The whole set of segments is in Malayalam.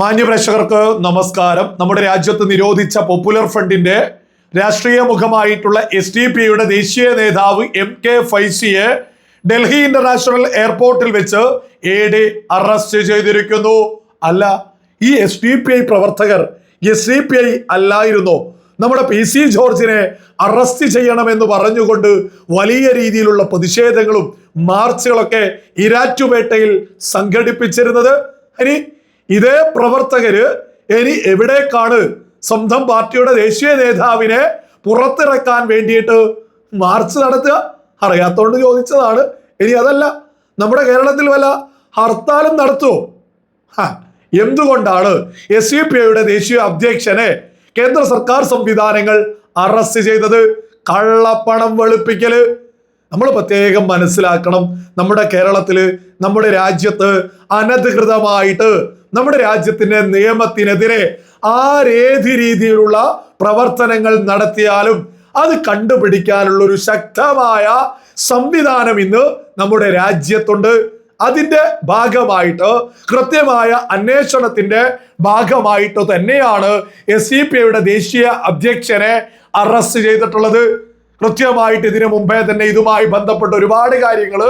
മാന്യപ്രേക്ഷകർക്ക് നമസ്കാരം. നമ്മുടെ രാജ്യത്ത് നിരോധിച്ച പോപ്പുലർ ഫ്രണ്ടിന്റെ രാഷ്ട്രീയ മുഖമായിട്ടുള്ള എസ് ഡി പി യുടെ ദേശീയ നേതാവ് എം കെ ഫൈസിയെ ഡൽഹി ഇന്റർനാഷണൽ എയർപോർട്ടിൽ വെച്ച് എ ഡി അറസ്റ്റ് ചെയ്തിരിക്കുന്നു. അല്ല ഈ എസ് ഡി പി ഐ പ്രവർത്തകർ എസ് ഡി പി ഐ അല്ലായിരുന്നു? നമ്മുടെ പി സി ജോർജിനെ അറസ്റ്റ് ചെയ്യണമെന്ന് പറഞ്ഞുകൊണ്ട് വലിയ രീതിയിലുള്ള പ്രതിഷേധങ്ങളും മാർച്ചുകളൊക്കെ ഇരാറ്റുപേട്ടയിൽ സംഘടിപ്പിച്ചിരുന്നത്. ഇനി ഇതേ പ്രവർത്തകര് ഇനി എവിടേക്കാണ് സ്വന്തം പാർട്ടിയുടെ ദേശീയ നേതാവിനെ പുറത്തിറക്കാൻ വേണ്ടിയിട്ട് മാർച്ച് നടത്തുക? അറിയാത്തോണ്ട് ചോദിച്ചതാണ്. ഇനി അതല്ല നമ്മുടെ കേരളത്തിൽ വല്ല ഹർത്താലും നടത്തുമോ എന്തുകൊണ്ടാണ് എസ് യു പി ഐയുടെ ദേശീയ അധ്യക്ഷനെ കേന്ദ്ര സർക്കാർ സംവിധാനങ്ങൾ അറസ്റ്റ് ചെയ്തത്? കള്ളപ്പണം വെളുപ്പിക്കൽ. നമ്മൾ പ്രത്യേകം മനസ്സിലാക്കണം നമ്മുടെ കേരളത്തിൽ നമ്മുടെ രാജ്യത്ത് അനധികൃതമായിട്ട് നമ്മുടെ രാജ്യത്തിന്റെ നിയമത്തിനെതിരെ ആരേത് രീതിയിലുള്ള പ്രവർത്തനങ്ങൾ നടത്തിയാലും അത് കണ്ടുപിടിക്കാനുള്ള ഒരു ശക്തമായ സംവിധാനം ഇന്ന് നമ്മുടെ രാജ്യത്തുണ്ട്. അതിന്റെ ഭാഗമായിട്ട് കൃത്യമായ അന്വേഷണത്തിന്റെ ഭാഗമായിട്ട് തന്നെയാണ് എസ് ഐയുടെ ദേശീയ അധ്യക്ഷനെ അറസ്റ്റ് ചെയ്തിട്ടുള്ളത്. കൃത്യമായിട്ട് ഇതിനു മുമ്പേ തന്നെ ഇതുമായി ബന്ധപ്പെട്ട് ഒരുപാട് കാര്യങ്ങൾ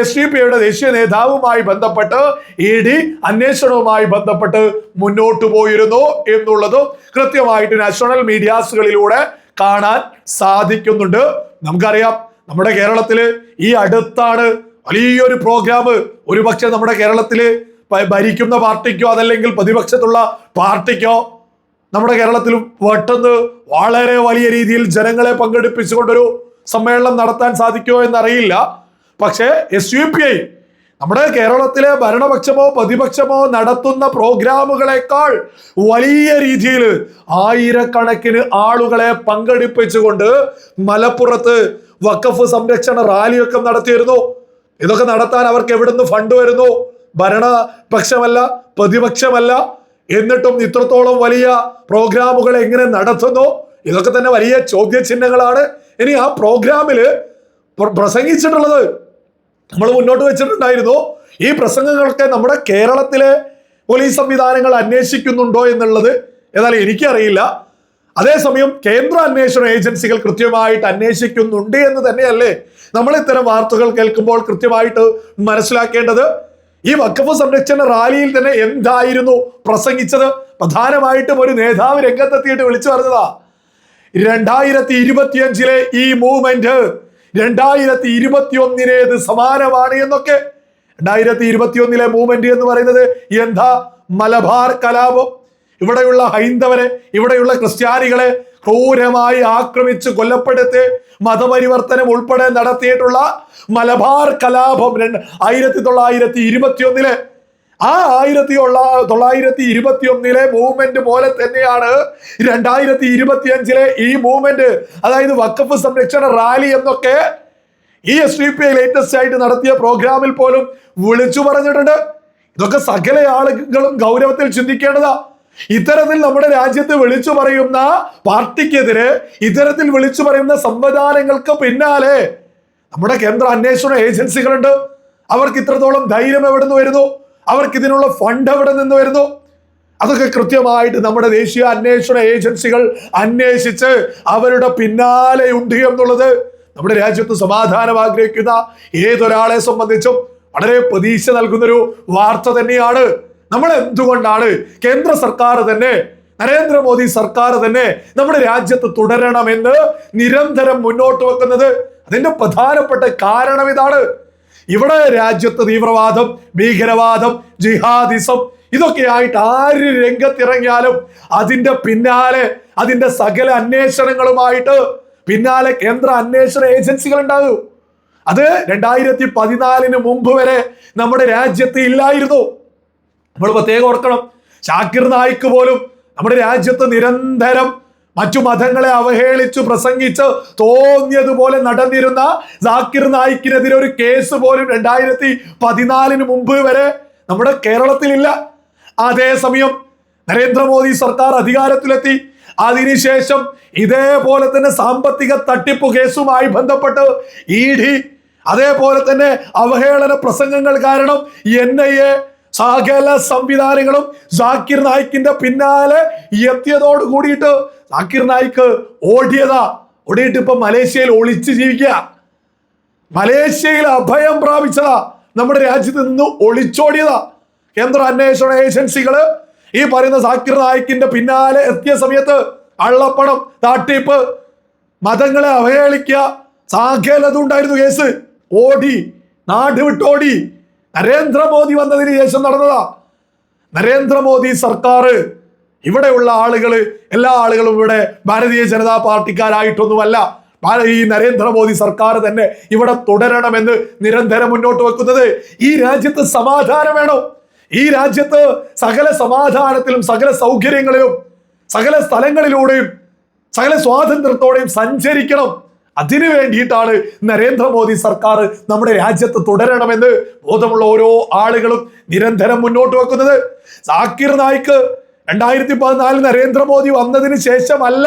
എസ് ഡി പി ഐയുടെ ദേശീയ നേതാവുമായി ബന്ധപ്പെട്ട് ഇ ഡി അന്വേഷണവുമായി ബന്ധപ്പെട്ട് മുന്നോട്ട് പോയിരുന്നു എന്നുള്ളത് കൃത്യമായിട്ട് നാഷണൽ മീഡിയാസുകളിലൂടെ കാണാൻ സാധിക്കുന്നുണ്ട്. നമുക്കറിയാം നമ്മുടെ കേരളത്തിൽ ഈ അടുത്താണ് വലിയൊരു പ്രോഗ്രാം. ഒരുപക്ഷെ നമ്മുടെ കേരളത്തിൽ ഭരിക്കുന്ന പാർട്ടിക്കോ അതല്ലെങ്കിൽ പ്രതിപക്ഷത്തുള്ള പാർട്ടിക്കോ നമ്മുടെ കേരളത്തിൽ പെട്ടെന്ന് വളരെ വലിയ രീതിയിൽ ജനങ്ങളെ പങ്കെടുപ്പിച്ചുകൊണ്ടൊരു സമ്മേളനം നടത്താൻ സാധിക്കുമോ എന്നറിയില്ല. പക്ഷേ എസ് യു പി ഐ നമ്മുടെ കേരളത്തിലെ ഭരണപക്ഷമോ പ്രതിപക്ഷമോ നടത്തുന്ന പ്രോഗ്രാമുകളെക്കാൾ വലിയ രീതിയിൽ ആയിരക്കണക്കിന് ആളുകളെ പങ്കെടുപ്പിച്ചുകൊണ്ട് മലപ്പുറത്ത് വഖഫ് സംരക്ഷണ റാലിയൊക്കെ നടത്തിയിരുന്നു. ഇതൊക്കെ നടത്താൻ അവർക്ക് എവിടുന്ന് ഫണ്ട് വരുന്നു? ഭരണപക്ഷമല്ല പ്രതിപക്ഷമല്ല എന്നിട്ടും ഇത്രത്തോളം വലിയ പ്രോഗ്രാമുകൾ എങ്ങനെ നടത്തുന്നു? ഇതൊക്കെ തന്നെ വലിയ ചോദ്യചിഹ്നങ്ങളാണ്. ഇനി ആ പ്രോഗ്രാമിൽ പ്രസംഗിച്ചിട്ടുള്ളത് നമ്മൾ മുന്നോട്ട് വെച്ചിട്ടുണ്ടായിരുന്നു. ഈ പ്രസംഗങ്ങളൊക്കെ നമ്മുടെ കേരളത്തിലെ പോലീസ് സംവിധാനങ്ങൾ അന്വേഷിക്കുന്നുണ്ടോ എന്നുള്ളത് എന്നാൽ എനിക്കറിയില്ല. അതേസമയം കേന്ദ്ര അന്വേഷണ ഏജൻസികൾ കൃത്യമായിട്ട് അന്വേഷിക്കുന്നുണ്ട് എന്ന് തന്നെയല്ലേ നമ്മൾ ഇത്തരം വാർത്തകൾ കേൾക്കുമ്പോൾ കൃത്യമായിട്ട് മനസ്സിലാക്കേണ്ടത്. ഈ വക്കഫ് സംരക്ഷണ റാലിയിൽ തന്നെ എന്തായിരുന്നു പ്രസംഗിച്ചത്? പ്രധാനമായിട്ടും ഒരു നേതാവ് രംഗത്തെത്തിയിട്ട് വിളിച്ചു പറഞ്ഞതാ. രണ്ടായിരത്തി ഇരുപത്തിയഞ്ചിലെ ഈ മൂവ്മെന്റ് രണ്ടായിരത്തി ഇരുപത്തി ഒന്നിനേത് സമാനമാണ് എന്നൊക്കെ. രണ്ടായിരത്തി ഇരുപത്തി ഒന്നിലെ മൂവ്മെന്റ് എന്ന് പറയുന്നത് എന്താ? മലബാർ കലാപം. ഇവിടെയുള്ള ഹൈന്ദവരെ ഇവിടെയുള്ള ക്രിസ്ത്യാനികളെ ക്രൂരമായി ആക്രമിച്ച് കൊല്ലപ്പെടുത്തി മതപരിവർത്തനം ഉൾപ്പെടെ നടത്തിയിട്ടുള്ള മലബാർ കലാപം രണ്ട് ആയിരത്തി തൊള്ളായിരത്തി ഇരുപത്തി ഒന്നിലെ ആ ആയിരത്തി തൊള്ള തൊള്ളായിരത്തി ഇരുപത്തി ഒന്നിലെ മൂവ്മെന്റ് പോലെ തന്നെയാണ് രണ്ടായിരത്തി ഇരുപത്തി അഞ്ചിലെ ഈ മൂവ്മെന്റ് അതായത് വക്കഫ് സംരക്ഷണ റാലി എന്നൊക്കെ ഈ എസ് ഡി പി ലേറ്റസ്റ്റ് ആയിട്ട് നടത്തിയ പ്രോഗ്രാമിൽ പോലും വിളിച്ചു പറഞ്ഞിട്ടുണ്ട്. ഇതൊക്കെ സകല ആളുകളും ഗൗരവത്തിൽ ചിന്തിക്കേണ്ടതാ. ഇത്തരത്തിൽ നമ്മുടെ രാജ്യത്ത് വിളിച്ചു പറയുന്ന പാർട്ടിക്കെതിരെ ഇത്തരത്തിൽ വിളിച്ചു പറയുന്ന സംവിധാനങ്ങൾക്ക് പിന്നാലെ നമ്മുടെ കേന്ദ്ര അന്വേഷണ ഏജൻസികളുണ്ട്. അവർക്ക് ഇത്രത്തോളം ധൈര്യം എവിടെ നിന്ന് വരുന്നു? അവർക്ക് ഇതിനുള്ള ഫണ്ട് എവിടെ നിന്ന് വരുന്നു? അതൊക്കെ കൃത്യമായിട്ട് നമ്മുടെ ദേശീയ അന്വേഷണ ഏജൻസികൾ അന്വേഷിച്ച് അവരുടെ പിന്നാലെ ഉണ്ട് എന്നുള്ളത് നമ്മുടെ രാജ്യത്ത് സമാധാനം ആഗ്രഹിക്കുന്ന ഏതൊരാളെ സംബന്ധിച്ചും വളരെ പ്രതീക്ഷ നൽകുന്നൊരു വാർത്ത തന്നെയാണ്. നമ്മൾ എന്തുകൊണ്ടാണ് കേന്ദ്ര സർക്കാർ തന്നെ നരേന്ദ്രമോദി സർക്കാർ തന്നെ നമ്മുടെ രാജ്യത്ത് തുടരണമെന്ന് നിരന്തരം മുന്നോട്ട് വെക്കുന്നത്? അതിന്റെ പ്രധാനപ്പെട്ട കാരണം ഇതാണ്. ഇവിടെ രാജ്യത്ത് തീവ്രവാദം ഭീകരവാദം ജിഹാദിസം ഇതൊക്കെയായിട്ട് ആര് രംഗത്തിറങ്ങിയാലും അതിന്റെ പിന്നാലെ അതിന്റെ സകല അന്വേഷണങ്ങളുമായിട്ട് പിന്നാലെ കേന്ദ്ര അന്വേഷണ ഏജൻസികൾ ഉണ്ടാകും അത് രണ്ടായിരത്തി പതിനാലിന് മുമ്പ് വരെ നമ്മുടെ രാജ്യത്ത് ഇല്ലായിരുന്നു. നമ്മൾ പ്രത്യേകം ഓർക്കണം. ഷാക്കിർ നായിക്ക് പോലും നമ്മുടെ രാജ്യത്ത് നിരന്തരം മറ്റു മതങ്ങളെ അവഹേളിച്ചു പ്രസംഗിച്ച് തോന്നിയതുപോലെ നടന്നിരുന്ന സാക്കിർ നായിക്കിനെതിരെ ഒരു കേസ് പോലും രണ്ടായിരത്തി പതിനാലിന് മുമ്പ് വരെ നമ്മുടെ കേരളത്തിലില്ല. അതേസമയം നരേന്ദ്രമോദി സർക്കാർ അധികാരത്തിലെത്തി. അതിനുശേഷം ഇതേപോലെ തന്നെ സാമ്പത്തിക തട്ടിപ്പ് കേസുമായി ബന്ധപ്പെട്ട് ഇ ഡി അതേപോലെ തന്നെ അവഹേളന പ്രസംഗങ്ങൾ കാരണം എൻ ഐ എ സകല സംവിധാനങ്ങളും സാക്കിർ നായിക്കിന്റെ പിന്നാലെ എത്തിയതോട് കൂടിയിട്ട് സാക്കിർ നായിക്ക് ഓടിയതാ. ഓടിയിട്ട് ഇപ്പൊ മലേഷ്യയിൽ ഒളിച്ച് ജീവിക്കുക. മലേഷ്യയിൽ അഭയം പ്രാപിച്ചതാ. നമ്മുടെ രാജ്യത്ത് നിന്ന് ഒളിച്ചോടിയതാ. കേന്ദ്ര അന്വേഷണ ഏജൻസികൾ ഈ പറയുന്ന സാക്കിർ നായിക്കിന്റെ പിന്നാലെ എത്തിയ സമയത്ത് അള്ളപ്പണം താട്ടിപ്പ് മതങ്ങളെ അവഹേളിക്കുക സാഖേലതുണ്ടായിരുന്നു കേസ്. ഓടി നാട് വിട്ടോടി. നരേന്ദ്രമോദി വന്നതിന് ശേഷം നടന്നതാ. നരേന്ദ്രമോദി സർക്കാർ ഇവിടെയുള്ള ആളുകൾ എല്ലാ ആളുകളും ഇവിടെ ഭാരതീയ ജനതാ പാർട്ടിക്കാരായിട്ടൊന്നുമല്ല. ഈ നരേന്ദ്രമോദി സർക്കാർ തന്നെ ഇവിടെ തുടരണമെന്ന് നിരന്തരം മുന്നോട്ട് വെക്കുന്നത് ഈ രാജ്യത്ത് സമാധാനം വേണം. ഈ രാജ്യത്ത് സകല സമാധാനത്തിലും സകല സൗകര്യങ്ങളിലും സകല സ്ഥലങ്ങളിലൂടെയും സകല സ്വാതന്ത്ര്യത്തോടെയും സഞ്ചരിക്കണം. അതിനു വേണ്ടിയിട്ടാണ് നരേന്ദ്രമോദി സർക്കാർ നമ്മുടെ രാജ്യത്ത് തുടരണമെന്ന് ബോധമുള്ള ഓരോ ആളുകളും നിരന്തരം മുന്നോട്ട് വെക്കുന്നത്. സാക്കിർ നായിക്ക് രണ്ടായിരത്തി പതിനാലിൽ നരേന്ദ്രമോദി വന്നതിന് ശേഷമല്ല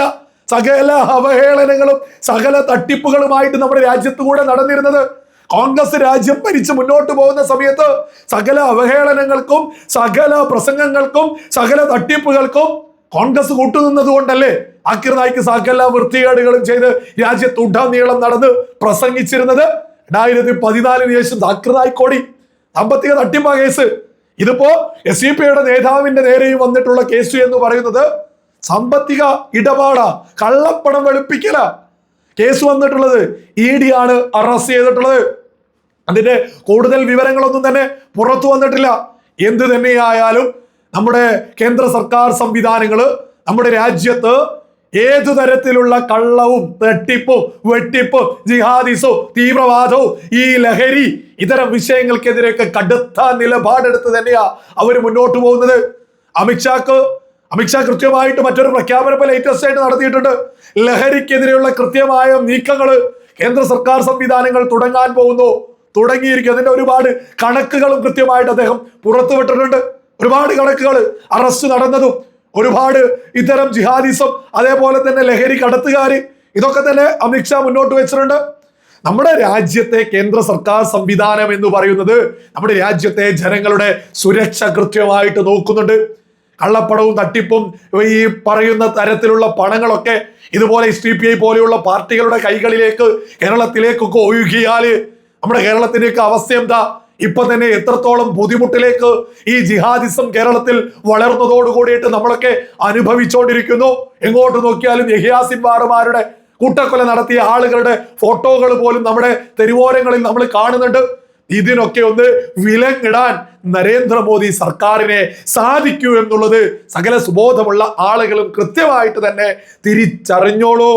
സകല അവഹേളനങ്ങളും സകല തട്ടിപ്പുകളുമായിട്ട് നമ്മുടെ രാജ്യത്ത് കൂടെ നടന്നിരുന്നത്. കോൺഗ്രസ് രാജ്യം ഭരിച്ച് മുന്നോട്ട് പോകുന്ന സമയത്ത് സകല അവഹേളനങ്ങൾക്കും സകല പ്രസംഗങ്ങൾക്കും സകല തട്ടിപ്പുകൾക്കും കോൺഗ്രസ് കൂട്ടുനിന്നത് കൊണ്ടല്ലേ ആക്കിർ നായിക്ക് സകല വൃത്തികേടുകളും ചെയ്ത് രാജ്യത്ത് ഉടനീളം നടന്ന് പ്രസംഗിച്ചിരുന്നത്? രണ്ടായിരത്തി പതിനാലിന് ശേഷം സാക്കിർ നായിക്കോടി സാമ്പത്തിക തട്ടിപ്പ കേസ്. ഇതിപ്പോ എസ് ഡി പിയുടെ നേതാവിന്റെ നേരെയും വന്നിട്ടുള്ള കേസ് എന്ന് പറയുന്നത് സാമ്പത്തിക ഇടപാടാ കള്ളപ്പണം വെളുപ്പിക്കല. കേസ് വന്നിട്ടുള്ളത് ഇ ഡി ആണ് അറസ്റ്റ് ചെയ്തിട്ടുള്ളത്. അതിന്റെ കൂടുതൽ വിവരങ്ങളൊന്നും തന്നെ പുറത്തു വന്നിട്ടില്ല. എന്ത് തന്നെയായാലും നമ്മുടെ കേന്ദ്ര സർക്കാർ സംവിധാനങ്ങൾ നമ്മുടെ രാജ്യത്ത് ഏതു തരത്തിലുള്ള കള്ളവും തട്ടിപ്പും വെട്ടിപ്പും ജിഹാദിസവും തീവ്രവാദവും ഈ ലഹരി ഇത്തരം വിഷയങ്ങൾക്കെതിരെയൊക്കെ കടുത്ത നിലപാടെടുത്ത് തന്നെയാ അവർ മുന്നോട്ട് പോകുന്നത്. അമിത്ഷാക്ക് അമിത്ഷാ കൃത്യമായിട്ട് മറ്റൊരു പ്രഖ്യാപനം ലേറ്റസ്റ്റ് ആയിട്ട് നടത്തിയിട്ടുണ്ട്. ലഹരിക്കെതിരെയുള്ള കൃത്യമായ നീക്കങ്ങൾ കേന്ദ്ര സർക്കാർ സംവിധാനങ്ങൾ തുടങ്ങാൻ പോകുന്നു. തുടങ്ങിയിരിക്കും. അതിന്റെ ഒരുപാട് കണക്കുകളും കൃത്യമായിട്ട് അദ്ദേഹം പുറത്തുവിട്ടിട്ടുണ്ട്. ഒരുപാട് കണക്കുകൾ അറസ്റ്റ് നടന്നതും ഒരുപാട് ഇത്തരം ജിഹാദിസം അതേപോലെ തന്നെ ലഹരി കടത്തുകാര് ഇതൊക്കെ തന്നെ അമിത്ഷാ മുന്നോട്ട് വെച്ചിട്ടുണ്ട്. നമ്മുടെ രാജ്യത്തെ കേന്ദ്ര സർക്കാർ സംവിധാനം എന്ന് പറയുന്നത് നമ്മുടെ രാജ്യത്തെ ജനങ്ങളുടെ സുരക്ഷ കൃത്യമായിട്ട് നോക്കുന്നുണ്ട്. കള്ളപ്പണവും തട്ടിപ്പും ഈ പറയുന്ന തരത്തിലുള്ള പണങ്ങളൊക്കെ ഇതുപോലെ എസ് പി ഐ പോലെയുള്ള പാർട്ടികളുടെ കൈകളിലേക്ക് കേരളത്തിലേക്കൊക്കെ ഒഴുകിയാൽ നമ്മുടെ കേരളത്തിലേക്ക് അവസ്ഥ എന്താ? ഇപ്പൊ തന്നെ എത്രത്തോളം ബുദ്ധിമുട്ടിലേക്ക് ഈ ജിഹാദിസം കേരളത്തിൽ വളർന്നതോട് കൂടിയിട്ട് നമ്മളൊക്കെ അനുഭവിച്ചുകൊണ്ടിരിക്കുന്നു എങ്ങോട്ട് നോക്കിയാലും യഹിയാസിൻ ബാറുമാരുടെ കൂട്ടക്കൊല നടത്തിയ ആളുകളുടെ ഫോട്ടോകൾ പോലും നമ്മുടെ തെരുവോരങ്ങളിൽ നമ്മൾ കാണുന്നുണ്ട്. ഇതിനൊക്കെ ഒന്ന് വിലങ്ങിടാൻ നരേന്ദ്രമോദി സർക്കാരിനെ സാധിക്കൂ എന്നുള്ളത് സകല സുബോധമുള്ള ആളുകളും കൃത്യമായിട്ട് തന്നെ തിരിച്ചറിഞ്ഞോളൂ.